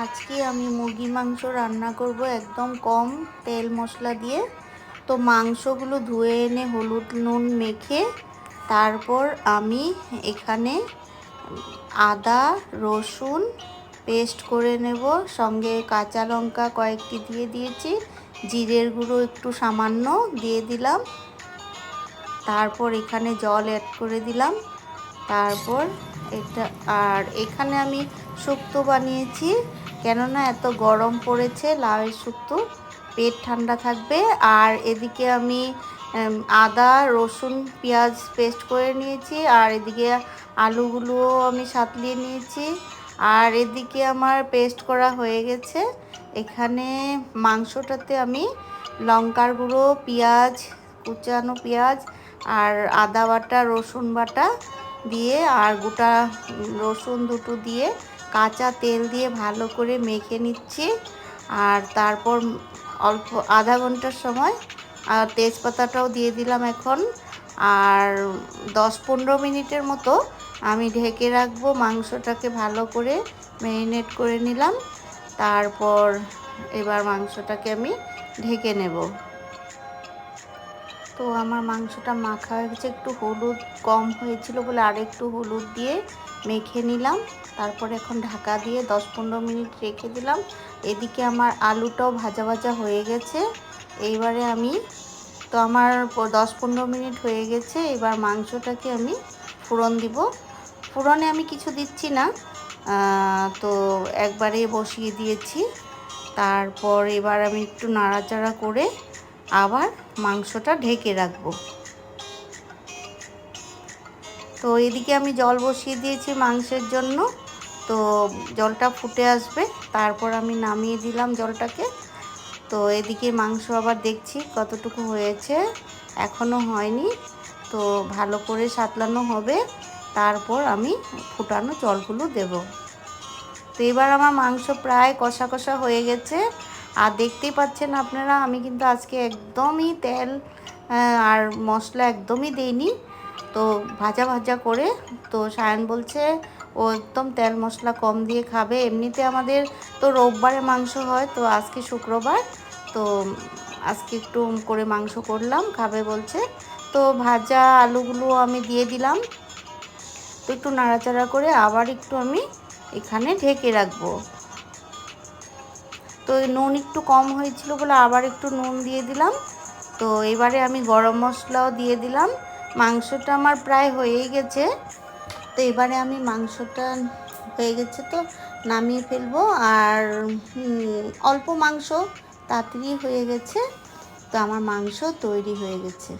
আজকে আমি মুরগি মাংস রান্না করব একদম কম তেল মশলা দিয়ে। তো মাংসগুলো ধুয়ে এনে হলুদ নুন মেখে তারপর আমি এখানে আদা, রসুন পেস্ট করে নেব। সঙ্গে কাঁচা লঙ্কা কয়েকটি দিয়ে দিয়েছি। জিরের গুঁড়ো একটু সামান্য দিয়ে দিলাম। তারপর এখানে জল অ্যাড করে দিলাম। তারপর এটা আর এখানে আমি শুক্তো বানিয়েছি। কেননা এত গরম পড়েছে, লাউয়ের শুক্তো। পেট ঠান্ডা থাকবে। আর এদিকে আমি আদা, রসুন, পেঁয়াজ পেস্ট করে নিয়েছি। আর এদিকে আলুগুলোও আমি সাতলিয়ে নিয়েছি। আর এদিকে আমার পেস্ট করা হয়ে গেছে। এখানে মাংসটাতে আমি লঙ্কার গুঁড়ো, পেঁয়াজ, কুচানো পেঁয়াজ, আর আদা বাটা, রসুন বাটা দিয়ে আর গোটা রসুন দুটো দিয়ে কাঁচা তেল দিয়ে ভালো করে মেখে নিচ্ছি। আর তারপর অল্প আধা ঘণ্টার সময়, আর তেজপাতাটাও দিয়ে দিলাম এখন। আর দশ পনেরো মিনিটের মতো আমি ঢেকে রাখব, মাংসটাকে ভালো করে ম্যারিনেট করে নিলাম। তারপর এবার মাংসটাকে আমি ঢেকে নেব। তো আমার মাংসটা মাখা হয়ে গেছে। একটু হলুদ কম হয়েছিল বলে আর একটু হলুদ দিয়ে মেখে নিলাম। তারপর এখন ঢাকা দিয়ে দশ পনেরো মিনিট রেখে দিলাম। এদিকে আমার আলুটাও ভাজা ভাজা হয়ে গেছে। এইবারে আমি, তো আমার দশ পনেরো মিনিট হয়ে গেছে। এবার মাংসটাকে আমি ফোড়ন দিব। ফোড়নে আমি কিছু দিচ্ছি না। তো একবারে বসিয়ে দিয়েছি। তারপর এবার আমি একটু নাড়াচাড়া করে আবার মাংসটা ঢেকে রাখব। তো এদিকে আমি জল বসিয়ে দিয়েছি মাংসের জন্য। তো জলটা ফুটে আসবে, তারপর আমি নামিয়ে দিলাম জলটাকে। তো এদিকে মাংস আবার দেখছি কতটুকু হয়েছে এখনও হয়নি। তো ভালো করে সাতলানো হবে, তারপর আমি ফুটানো জলগুলো দেব। তো এবার আমার মাংস প্রায় কষা কষা হয়ে গেছে। আর দেখতেই পাচ্ছেন আপনারা, আমি কিন্তু আজকে একদমই তেল আর মশলা একদমই দেইনি। তো ভাজা ভাজা করে, তো সায়ন বলছে, ও একদম তেল মশলা কম দিয়ে খাবে। এমনিতে আমাদের তো রোববারে মাংস হয়, তো আজকে শুক্রবার, তো আজকে একটু করে মাংস করলাম, খাবে বলছে। তো ভাজা আলুগুলো আমি দিয়ে দিলাম। তো একটু নাড়াচাড়া করে আবার একটু আমি এখানে ঢেকে রাখব। তো নুন একটু কম হয়েছিল বলে আবার একটু নুন দিয়ে দিলাম। তো এবারে আমি গরম মশলাও দিয়ে দিলাম। মাংসটা আমার প্রায় হয়েই গেছে। তো এবারে আমি মাংসটা হয়ে গেছে তো নামিয়ে ফেলব। আর অল্প মাংস তাড়াতাড়ি হয়ে গেছে। তো আমার মাংস তৈরি হয়ে গেছে।